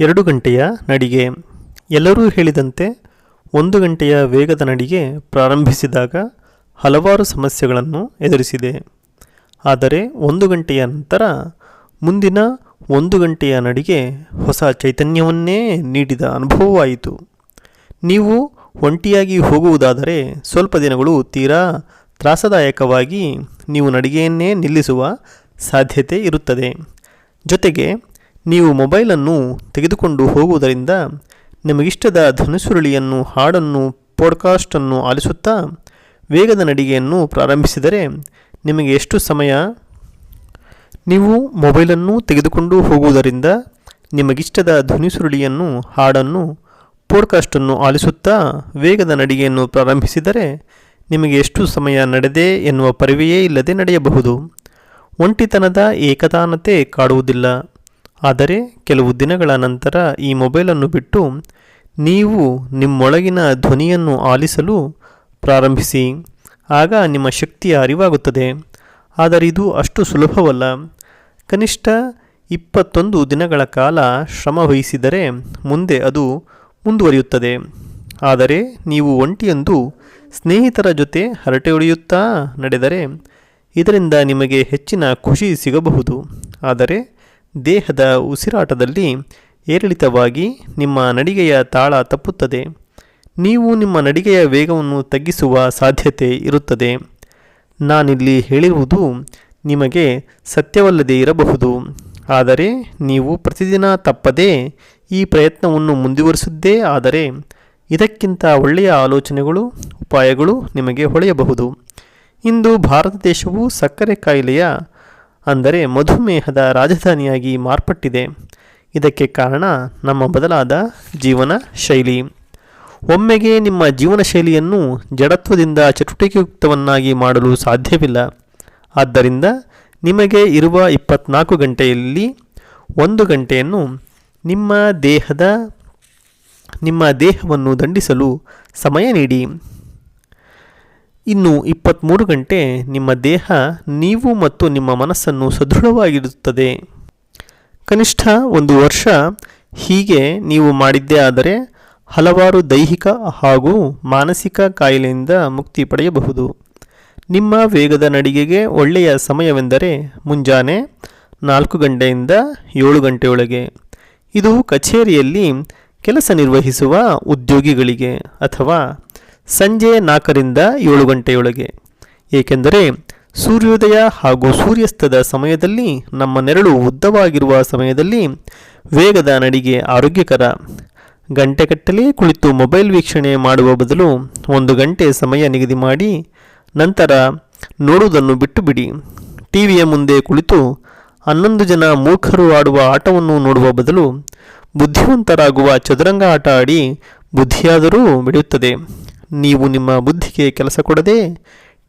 ಎರಡು ಗಂಟೆಯ ನಡಿಗೆ. ಎಲ್ಲರೂ ಹೇಳಿದಂತೆ ಒಂದು ಗಂಟೆಯ ವೇಗದ ನಡಿಗೆ ಪ್ರಾರಂಭಿಸಿದಾಗ ಹಲವಾರು ಸಮಸ್ಯೆಗಳನ್ನು ಎದುರಿಸಿದೆ. ಆದರೆ ಒಂದು ಗಂಟೆಯ ನಂತರ ಮುಂದಿನ ಒಂದು ಗಂಟೆಯ ನಡಿಗೆ ಹೊಸ ಚೈತನ್ಯವನ್ನೇ ನೀಡಿದ ಅನುಭವವಾಯಿತು. ನೀವು ಒಂಟಿಯಾಗಿ ಹೋಗುವುದಾದರೆ ಸ್ವಲ್ಪ ದಿನಗಳು ತೀರಾ ತ್ರಾಸದಾಯಕವಾಗಿ ನೀವು ನಡಿಗೆಯನ್ನೇ ನಿಲ್ಲಿಸುವ ಸಾಧ್ಯತೆ ಇರುತ್ತದೆ. ಜೊತೆಗೆ ನೀವು ಮೊಬೈಲನ್ನು ತೆಗೆದುಕೊಂಡು ಹೋಗುವುದರಿಂದ ನಿಮಗಿಷ್ಟದ ಧನುಸುರುಳಿಯನ್ನು, ಹಾಡನ್ನು ಪಾಡ್ಕಾಸ್ಟನ್ನು ಆಲಿಸುತ್ತಾ ವೇಗದ ನಡಿಗೆಯನ್ನು ಪ್ರಾರಂಭಿಸಿದರೆ ನಿಮಗೆ ಎಷ್ಟು ಸಮಯ? ನೀವು ಮೊಬೈಲನ್ನು ತೆಗೆದುಕೊಂಡು ಹೋಗುವುದರಿಂದ ನಿಮಗಿಷ್ಟದ ಧ್ವನಿಸುರುಳಿಯನ್ನು ಹಾಡನ್ನು ಪೋಡ್ಕಾಸ್ಟನ್ನು ಆಲಿಸುತ್ತಾ ವೇಗದ ನಡಿಗೆಯನ್ನು ಪ್ರಾರಂಭಿಸಿದರೆ ನಿಮಗೆ ಎಷ್ಟು ಸಮಯ ನಡೆದೆ ಎನ್ನುವ ಪರಿವೆಯೇ ಇಲ್ಲದೆ ನಡೆಯಬಹುದು. ಒಂಟಿತನದ ಏಕತಾನತೆ ಕಾಡುವುದಿಲ್ಲ. ಆದರೆ ಕೆಲವು ದಿನಗಳ ನಂತರ ಈ ಮೊಬೈಲನ್ನು ಬಿಟ್ಟು ನೀವು ನಿಮ್ಮೊಳಗಿನ ಧ್ವನಿಯನ್ನು ಆಲಿಸಲು ಪ್ರಾರಂಭಿಸಿ. ಆಗ ನಿಮ್ಮ ಶಕ್ತಿಯ ಅರಿವಾಗುತ್ತದೆ. ಆದರೆ ಇದು ಅಷ್ಟು ಸುಲಭವಲ್ಲ. ಕನಿಷ್ಠ ಇಪ್ಪತ್ತೊಂದು ದಿನಗಳ ಕಾಲ ಶ್ರಮ ವಹಿಸಿದರೆ ಮುಂದೆ ಅದು ಮುಂದುವರಿಯುತ್ತದೆ. ಆದರೆ ನೀವು ಒಂಟಿಯೊಂದು ಸ್ನೇಹಿತರ ಜೊತೆ ಹರಟೆ ಹೊಡೆಯುತ್ತಾ ನಡೆದರೆ ಇದರಿಂದ ನಿಮಗೆ ಹೆಚ್ಚಿನ ಖುಷಿ ಸಿಗಬಹುದು. ಆದರೆ ದೇಹದ ಉಸಿರಾಟದಲ್ಲಿ ಏರಿಳಿತವಾಗಿ ನಿಮ್ಮ ನಡಿಗೆಯ ತಾಳ ತಪ್ಪುತ್ತದೆ. ನೀವು ನಿಮ್ಮ ನಡಿಗೆಯ ವೇಗವನ್ನು ತಗ್ಗಿಸುವ ಸಾಧ್ಯತೆ ಇರುತ್ತದೆ. ನಾನಿಲ್ಲಿ ಹೇಳಿರುವುದು ನಿಮಗೆ ಸತ್ಯವಲ್ಲದೇ ಇರಬಹುದು. ಆದರೆ ನೀವು ಪ್ರತಿದಿನ ತಪ್ಪದೇ ಈ ಪ್ರಯತ್ನವನ್ನು ಮುಂದುವರಿಸಿದ್ದೇ ಆದರೆ ಇದಕ್ಕಿಂತ ಒಳ್ಳೆಯ ಆಲೋಚನೆಗಳು, ಉಪಾಯಗಳು ನಿಮಗೆ ಹೊಳೆಯಬಹುದು. ಇಂದು ಭಾರತ ದೇಶವು ಸಕ್ಕರೆ ಕಾಯಿಲೆಯ ಅಂದರೆ ಮಧುಮೇಹದ ರಾಜಧಾನಿಯಾಗಿ ಮಾರ್ಪಟ್ಟಿದೆ. ಇದಕ್ಕೆ ಕಾರಣ ನಮ್ಮ ಬದಲಾದ ಜೀವನ ಶೈಲಿ. ಒಮ್ಮೆಗೆ ನಿಮ್ಮ ಜೀವನ ಶೈಲಿಯನ್ನು ಜಡತ್ವದಿಂದ ಚಟುವಟಿಕೆಯುಕ್ತವನ್ನಾಗಿ ಮಾಡಲು ಸಾಧ್ಯವಿಲ್ಲ. ಆದ್ದರಿಂದ ನಿಮಗೆ ಇರುವ ಇಪ್ಪತ್ನಾಲ್ಕು ಗಂಟೆಯಲ್ಲಿ ಒಂದು ಗಂಟೆಯನ್ನು ನಿಮ್ಮ ದೇಹದ, ನಿಮ್ಮ ದೇಹವನ್ನು ದಂಡಿಸಲು ಸಮಯ ನೀಡಿ. ಇನ್ನು ಇಪ್ಪತ್ತ್ಮೂರು ಗಂಟೆ ನಿಮ್ಮ ದೇಹ ನೀವು ಮತ್ತು ನಿಮ್ಮ ಮನಸ್ಸನ್ನು ಸದೃಢವಾಗಿರುತ್ತದೆ ಕನಿಷ್ಠ ಒಂದು ವರ್ಷ ಹೀಗೆ ನೀವು ಮಾಡಿದ್ದೇ ಆದರೆ ಹಲವಾರು ದೈಹಿಕ ಹಾಗೂ ಮಾನಸಿಕ ಕಾಯಿಲೆಯಿಂದ ಮುಕ್ತಿ ಪಡೆಯಬಹುದು. ನಿಮ್ಮ ವೇಗದ ನಡಿಗೆಗೆ ಒಳ್ಳೆಯ ಸಮಯವೆಂದರೆ ಮುಂಜಾನೆ ನಾಲ್ಕು ಗಂಟೆಯಿಂದ ಏಳು ಗಂಟೆಯೊಳಗೆ. ಇದು ಕಚೇರಿಯಲ್ಲಿ ಕೆಲಸ ನಿರ್ವಹಿಸುವ ಉದ್ಯೋಗಿಗಳಿಗೆ ಅಥವಾ ಸಂಜೆ ನಾಲ್ಕರಿಂದ ಏಳು ಗಂಟೆಯೊಳಗೆ. ಏಕೆಂದರೆ ಸೂರ್ಯೋದಯ ಹಾಗೂ ಸೂರ್ಯಾಸ್ತದ ಸಮಯದಲ್ಲಿ ನಮ್ಮ ನೆರಳು ಉದ್ದವಾಗಿರುವ ಸಮಯದಲ್ಲಿ ವೇಗದ ನಡಿಗೆ ಆರೋಗ್ಯಕರ. ಗಂಟೆಗಟ್ಟಲೆ ಕುಳಿತು ಮೊಬೈಲ್ ವೀಕ್ಷಣೆ ಮಾಡುವ ಬದಲು ಒಂದು ಗಂಟೆ ಸಮಯ ನಿಗದಿ ಮಾಡಿ ನಂತರ ನೋಡುವುದನ್ನು ಬಿಟ್ಟು ಬಿಡಿ ಟಿವಿಯ ಮುಂದೆ ಕುಳಿತು ಹನ್ನೊಂದು ಜನ ಮೂರ್ಖರು ಆಡುವ ಆಟವನ್ನು ನೋಡುವ ಬದಲು ಬುದ್ಧಿವಂತರಾಗುವ ಚದುರಂಗ ಆಟ ಆಡಿ ಬುದ್ಧಿಯಾದರೂ ಬೆಳೆಯುತ್ತದೆ. ನೀವು ನಿಮ್ಮ ಬುದ್ಧಿಗೆ ಕೆಲಸ ಕೊಡದೆ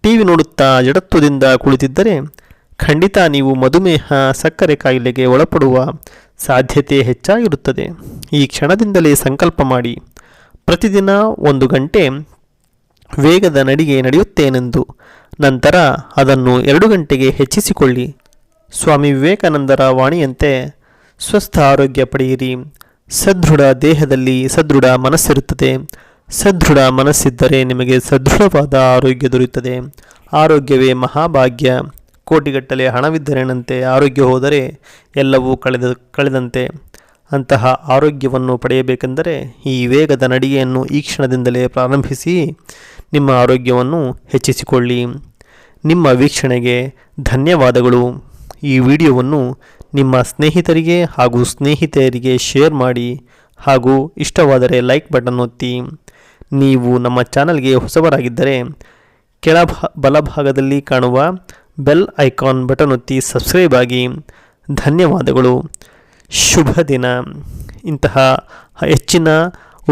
ಟಿವಿ ನೋಡುತ್ತಾ ಜಡತ್ವದಿಂದ ಕುಳಿತಿದ್ದರೆ ಖಂಡಿತ ನೀವು ಮಧುಮೇಹ, ಸಕ್ಕರೆ ಕಾಯಿಲೆಗೆ ಒಳಪಡುವ ಸಾಧ್ಯತೆ ಹೆಚ್ಚಾಗಿರುತ್ತದೆ. ಈ ಕ್ಷಣದಿಂದಲೇ ಸಂಕಲ್ಪ ಮಾಡಿ. ಪ್ರತಿದಿನ ಒಂದು ಗಂಟೆ ವೇಗದ ನಡಿಗೆ ನಡೆಯುತ್ತೇನೆಂದು. ನಂತರ ಅದನ್ನು ಎರಡು ಗಂಟೆಗೆ ಹೆಚ್ಚಿಸಿಕೊಳ್ಳಿ. ಸ್ವಾಮಿ ವಿವೇಕಾನಂದರ ವಾಣಿಯಂತೆ ಸ್ವಸ್ಥ ಆರೋಗ್ಯ ಪಡೆಯಿರಿ. ಸದೃಢ ದೇಹದಲ್ಲಿ ಸದೃಢ ಮನಸ್ಸಿರುತ್ತದೆ. ಸದೃಢ ಮನಸ್ಸಿದ್ದರೆ ನಿಮಗೆ ಸದೃಢವಾದ ಆರೋಗ್ಯ ದೊರೆಯುತ್ತದೆ. ಆರೋಗ್ಯವೇ ಮಹಾಭಾಗ್ಯ. ಕೋಟಿಗಟ್ಟಲೆ ಹಣವಿದ್ದರೇನಂತೆ ಆರೋಗ್ಯ ಹೋದರೆ ಎಲ್ಲವೂ ಕಳೆದ, ಕಳೆದಂತೆ. ಅಂತಹ ಆರೋಗ್ಯವನ್ನು ಪಡೆಯಬೇಕೆಂದರೆ ಈ ವೇಗದ ನಡಿಗೆಯನ್ನು ಈ ಕ್ಷಣದಿಂದಲೇ ಪ್ರಾರಂಭಿಸಿ ನಿಮ್ಮ ಆರೋಗ್ಯವನ್ನು ಹೆಚ್ಚಿಸಿಕೊಳ್ಳಿ. ನಿಮ್ಮ ವೀಕ್ಷಣೆಗೆ ಧನ್ಯವಾದಗಳು. ಈ ವಿಡಿಯೋವನ್ನು ನಿಮ್ಮ ಸ್ನೇಹಿತರಿಗೆ ಹಾಗೂ ಸ್ನೇಹಿತೆಯರಿಗೆ ಶೇರ್ ಮಾಡಿ ಹಾಗೂ ಇಷ್ಟವಾದರೆ ಲೈಕ್ ಬಟನ್ ಒತ್ತಿ. ನೀವು ನಮ್ಮ ಚಾನಲ್ಗೆ ಹೊಸಬರಾಗಿದ್ದರೆ ಕೆಳ ಬಲಭಾಗದಲ್ಲಿ ಕಾಣುವ ಬೆಲ್ ಐಕಾನ್ ಬಟನ್ ಒತ್ತಿ ಸಬ್ಸ್ಕ್ರೈಬ್ ಆಗಿ. ಧನ್ಯವಾದಗಳು. ಶುಭ ದಿನ. ಇಂತಹ ಹೆಚ್ಚಿನ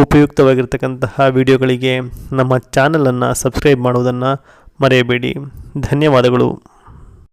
ಉಪಯುಕ್ತವಾಗಿರ್ತಕ್ಕಂತಹ ವಿಡಿಯೋಗಳಿಗೆ ನಮ್ಮ ಚಾನಲನ್ನು ಸಬ್ಸ್ಕ್ರೈಬ್ ಮಾಡುವುದನ್ನು ಮರೆಯಬೇಡಿ. ಧನ್ಯವಾದಗಳು.